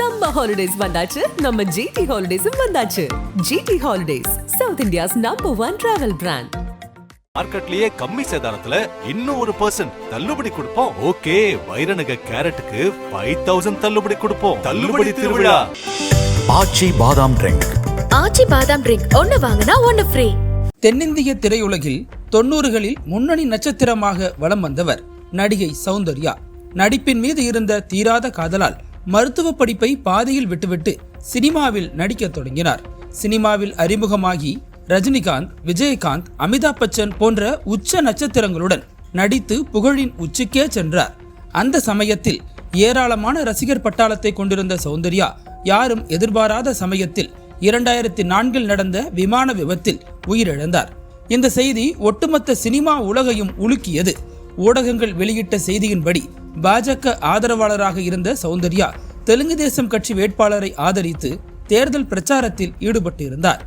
Summer holidays வந்தாச்சு. நம்ம GT ஹாலிடேஸும் வந்தாச்சு. GT holidays South India's number one travel brand மார்க்கெட்லயே கம்மி சேதாரத்துல இன்னும் ஒரு பர்சன்ட் தள்ளுபடி கொடுப்போம். ஓகே வைரநக கேரட்டுக்கு ஃபைவ் தௌசண்ட் தள்ளுபடி கொடுப்போம். தள்ளுபடி திருவிழா. ஆச்சி பாதாம் ட்ரிங்க் ஆச்சி பாதாம் ட்ரிங்க் ஒன்னு வாங்கினா ஒன்னு ஃப்ரீ தென்னிந்திய திரையுலகில் தொண்ணூறுகளில் முன்னணி நட்சத்திரமாக வலம் வந்தவர் நடிகை சௌந்தர்யா. நடிப்பின் மீது இருந்த தீராத காதலால் மருத்துவ படிப்பை பாதியில் விட்டுவிட்டு சினிமாவில் நடிக்கத் தொடங்கினார். சினிமாவில் அறிமுகமாகி ரஜினிகாந்த் விஜயகாந்த் அமிதாப் பச்சன் போன்ற உச்ச நட்சத்திரங்களுடன் நடித்து புகழின் உச்சிக்கே சென்றார். அந்த சமயத்தில் ஏராளமான ரசிகர் பட்டாளத்தை கொண்டிருந்த சௌந்தர்யா யாரும் எதிர்பாராத சமயத்தில் இரண்டாயிரத்தி நான்கில் நடந்த விமான விபத்தில் உயிரிழந்தார். இந்த செய்தி ஒட்டுமொத்த சினிமா உலகையும் உலுக்கியது. ஊடகங்கள் வெளியிட்ட செய்தியின்படி பாஜக ஆதரவாளராக இருந்த சௌந்தர்யா தெலுங்கு தேசம் கட்சி வேட்பாளரை ஆதரித்து தேர்தல் பிரச்சாரத்தில் ஈடுபட்டிருந்தார்.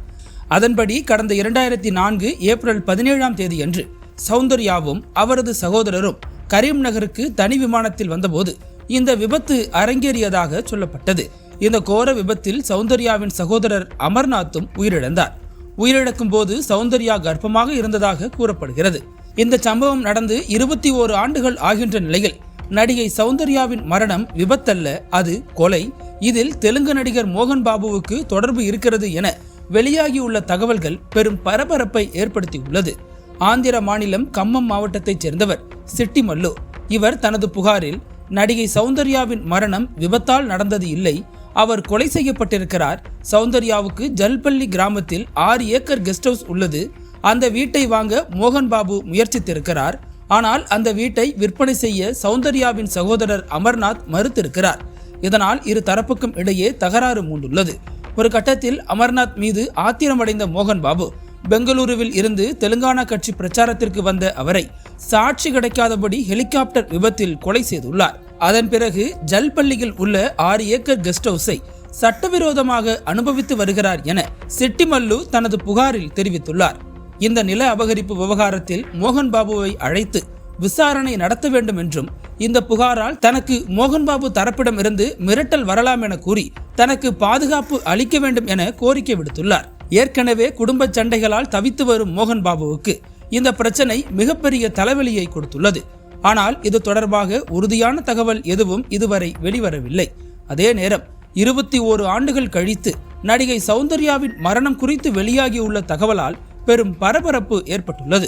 அதன்படி கடந்த இரண்டாயிரத்தி நான்கு ஏப்ரல் பதினேழாம் தேதியன்று சௌந்தர்யாவும் அவரது சகோதரரும் கரீம் நகருக்கு தனி விமானத்தில் வந்தபோது இந்த விபத்து அரங்கேறியதாக சொல்லப்பட்டது. இந்த கோர விபத்தில் சௌந்தர்யாவின் சகோதரர் அமர்நாத்தும் உயிரிழந்தார். உயிரிழக்கும் போது சௌந்தர்யா கர்ப்பமாக இருந்ததாக கூறப்படுகிறது. இந்த சம்பவம் நடந்து இருபத்தி ஓரு ஆண்டுகள் ஆகின்ற நிலையில் நடிகை சௌந்தர்யாவின் மரணம் விபத்தல்ல அது கொலை. இதில் தெலுங்கு நடிகர் மோகன் பாபுவுக்கு தொடர்பு இருக்கிறது என வெளியாகியுள்ள தகவல்கள் பெரும் பரபரப்பை ஏற்படுத்தியுள்ளது. ஆந்திர மாநிலம் கம்மம் மாவட்டத்தைச் சேர்ந்தவர் சிட்டிமல்லு. இவர் தனது புகாரில் நடிகை சௌந்தர்யாவின் மரணம் விபத்தால் நடந்தது இல்லை அவர் கொலை செய்யப்பட்டிருக்கிறார். சௌந்தர்யாவுக்கு ஜல்பள்ளி கிராமத்தில் ஆறு ஏக்கர் கெஸ்ட் ஹவுஸ் உள்ளது. அந்த வீட்டை வாங்க மோகன் பாபு முயற்சித்திருக்கிறார். ஆனால் அந்த வீட்டை விற்பனை செய்ய சௌந்தர்யாவின் சகோதரர் அமர்நாத் மறுத்திருக்கிறார். இதனால் இரு தரப்புக்கும் இடையே தகராறு மூண்டுள்ளது. ஒரு கட்டத்தில் அமர்நாத் மீது ஆத்திரமடைந்த மோகன் பாபு பெங்களூருவில் இருந்து தெலுங்கானா கட்சி பிரச்சாரத்திற்கு வந்த அவரை சாட்சி கிடைக்காதபடி ஹெலிகாப்டர் விபத்தில் கொலை செய்துள்ளார். அதன் பிறகு ஜல்பள்ளியில் உள்ள ஆறு ஏக்கர் கெஸ்ட் ஹவுஸை சட்டவிரோதமாக அனுபவித்து வருகிறார் என சிட்டிமல்லு தனது புகாரில் தெரிவித்துள்ளார். இந்த நில அபகரிப்பு விவகாரத்தில் மோகன் பாபுவை அழைத்து விசாரணை நடத்த வேண்டும் என்றும் இந்த புகாரால் தனக்கு மோகன் பாபு தரப்பிடம் இருந்து மிரட்டல் வரலாம் என கூறி தனக்கு பாதுகாப்பு அளிக்க வேண்டும் என கோரிக்கை விடுத்துள்ளார். ஏற்கனவே குடும்ப சண்டைகளால் தவித்து வரும் மோகன் பாபுவுக்கு இந்த பிரச்சனை மிகப்பெரிய தலைவலியை கொடுத்துள்ளது. ஆனால் இது தொடர்பாக உறுதியான தகவல் எதுவும் இதுவரை வெளிவரவில்லை. அதே நேரம் இருபத்தி ஓரு ஆண்டுகள் கழித்து நடிகை சௌந்தர்யாவின் மரணம் குறித்து வெளியாகியுள்ள தகவலால் பெரும் பரபரப்பு ஏற்பட்டுள்ளது.